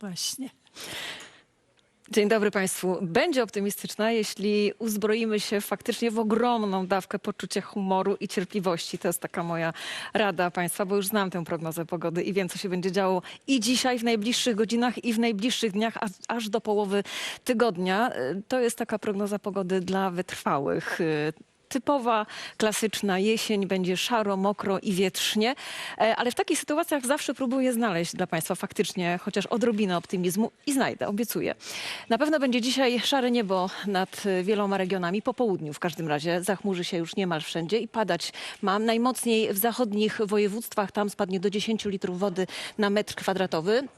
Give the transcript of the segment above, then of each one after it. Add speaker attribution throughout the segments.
Speaker 1: Właśnie.
Speaker 2: Dzień dobry Państwu. Będzie optymistyczna, jeśli uzbroimy się faktycznie w ogromną dawkę poczucia humoru i cierpliwości. To jest taka moja rada Państwa, bo już znam tę prognozę pogody i wiem, co się będzie działo i dzisiaj, w najbliższych godzinach, i w najbliższych dniach, aż, do połowy tygodnia. Y, To jest taka prognoza pogody dla wytrwałych. Typowa, klasyczna jesień, będzie szaro, mokro i wietrznie, E, ale w takich sytuacjach zawsze próbuję znaleźć dla Państwa faktycznie chociaż odrobinę optymizmu i znajdę, obiecuję. Na pewno będzie dzisiaj szare niebo nad wieloma regionami, po południu w każdym razie. Zachmurzy się już niemal wszędzie i padać mam najmocniej w zachodnich województwach. Tam spadnie do 10 litrów wody na metr kwadratowy.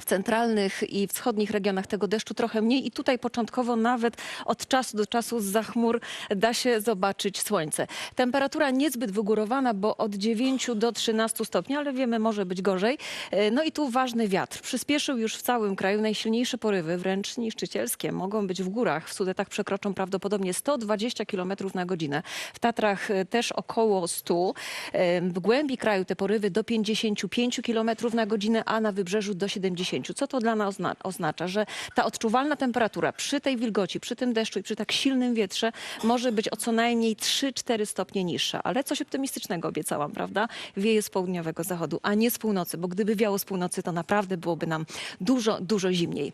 Speaker 2: W centralnych i wschodnich regionach tego deszczu trochę mniej i tutaj początkowo nawet od czasu do czasu z chmur da się zobaczyć słońce. Temperatura niezbyt wygórowana, bo od 9 do 13 stopni, ale wiemy, może być gorzej. E, No i tu ważny wiatr. Przyspieszył już w całym kraju. Najsilniejsze porywy, wręcz niszczycielskie, mogą być w górach. W Sudetach przekroczą prawdopodobnie 120 km na godzinę. W Tatrach e, też około 100. E, W głębi kraju te porywy do 55 km na godzinę, a na wybrzeżu do 70. Co to dla nas ozna- oznacza? Że ta odczuwalna temperatura przy tej wilgoci, przy tym deszczu i przy tak silnym wietrze może być o co najmniej 3-4 stopnie niższa. Ale coś optymistycznego obiecałam, prawda? Wieje z południowego zachodu, a nie z północy, bo gdyby wiało z północy, to naprawdę byłoby nam dużo, dużo zimniej.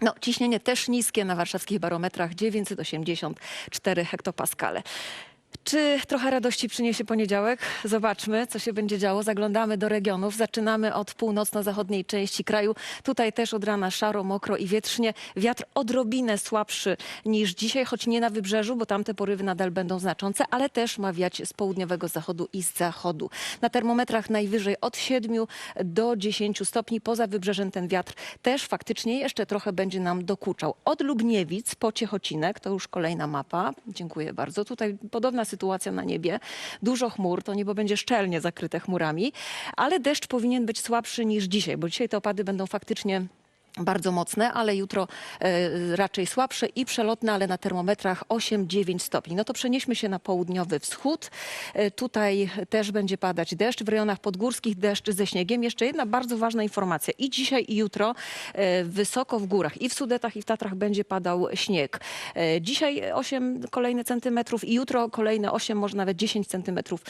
Speaker 2: No, ciśnienie też niskie na warszawskich barometrach 984 hektopaskale. Czy trochę radości przyniesie poniedziałek? Zobaczmy, co się będzie działo. Zaglądamy do regionów. Zaczynamy od północno-zachodniej części kraju. Tutaj też od rana szaro, mokro i wietrznie. Wiatr odrobinę słabszy niż dzisiaj, choć nie na wybrzeżu, bo tamte porywy nadal będą znaczące, ale też ma wiać z południowego zachodu i z zachodu. Na termometrach najwyżej od 7 do 10 stopni. Poza wybrzeżem ten wiatr też faktycznie jeszcze trochę będzie nam dokuczał. Od Lubniewic po Ciechocinek, to już kolejna mapa. Dziękuję bardzo. Tutaj podobna sytuacja na niebie. Dużo chmur, to niebo będzie szczelnie zakryte chmurami, ale deszcz powinien być słabszy niż dzisiaj, bo dzisiaj te opady będą faktycznie bardzo mocne, ale jutro e, raczej słabsze i przelotne, ale na termometrach 8-9 stopni. No to przenieśmy się na południowy wschód. E, tutaj też będzie padać deszcz. W rejonach podgórskich deszcz ze śniegiem. Jeszcze jedna bardzo ważna informacja. I dzisiaj, i jutro e, wysoko w górach, i w Sudetach, i w Tatrach będzie padał śnieg. Dzisiaj 8 kolejne centymetrów i jutro kolejne 8, może nawet 10 centymetrów.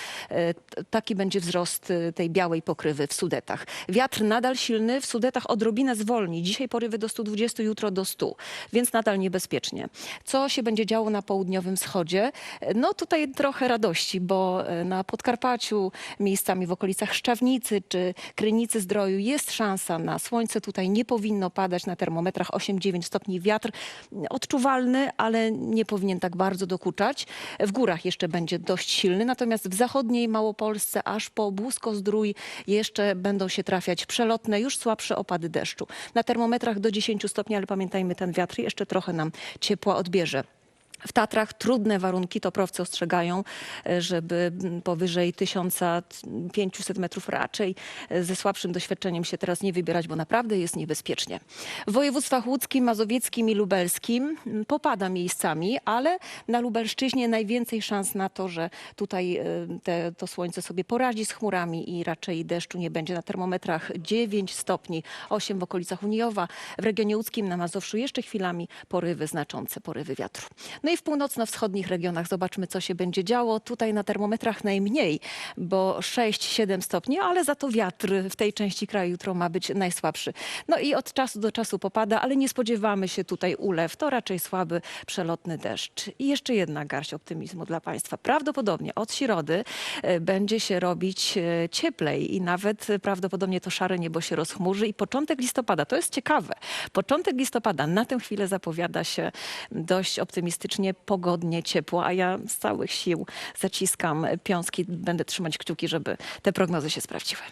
Speaker 2: Taki będzie wzrost tej białej pokrywy w Sudetach. Wiatr nadal silny, w Sudetach odrobinę zwolni. Dzisiaj porywy do 120, jutro do 100, więc nadal niebezpiecznie. Co się będzie działo na południowym wschodzie? No tutaj trochę radości, bo e, na Podkarpaciu, miejscami w okolicach Szczawnicy czy Krynicy Zdroju jest szansa na słońce. Tutaj nie powinno padać na termometrach 8-9 stopni. Wiatr odczuwalny, ale nie powinien tak bardzo dokuczać. W górach jeszcze będzie dość silny, natomiast w zachodniej Małopolsce aż po Błusko-Zdrój jeszcze będą się trafiać przelotne, już słabsze opady deszczu. Na termometrach do 10 stopni, ale pamiętajmy, ten wiatr jeszcze trochę nam ciepła odbierze. W Tatrach trudne warunki, toprowcy ostrzegają, żeby powyżej 1500 metrów raczej ze słabszym doświadczeniem się teraz nie wybierać, bo naprawdę jest niebezpiecznie. W województwach łódzkim, mazowieckim i lubelskim popada miejscami, ale na Lubelszczyźnie najwięcej szans na to, że tutaj e, te, to słońce sobie poradzi z chmurami i raczej deszczu nie będzie. Na termometrach 9 stopni, 8 w okolicach Unijowa, w regionie łódzkim na Mazowszu jeszcze chwilami porywy znaczące, porywy wiatru. No i w północno-wschodnich regionach zobaczmy, co się będzie działo. Tutaj na termometrach najmniej, bo 6-7 stopni, ale za to wiatr w tej części kraju jutro ma być najsłabszy. No i od czasu do czasu popada, ale nie spodziewamy się tutaj ulew. To raczej słaby, przelotny deszcz. I jeszcze jedna garść optymizmu dla Państwa. Prawdopodobnie od środy e, będzie się robić e, cieplej i nawet e, prawdopodobnie to szare niebo się rozchmurzy i początek listopada, to jest ciekawe, początek listopada na tę chwilę zapowiada się dość optymistycznie, pogodnie, ciepło, a ja z całych sił zaciskam piąski, będę trzymać kciuki, żeby te prognozy się sprawdziły.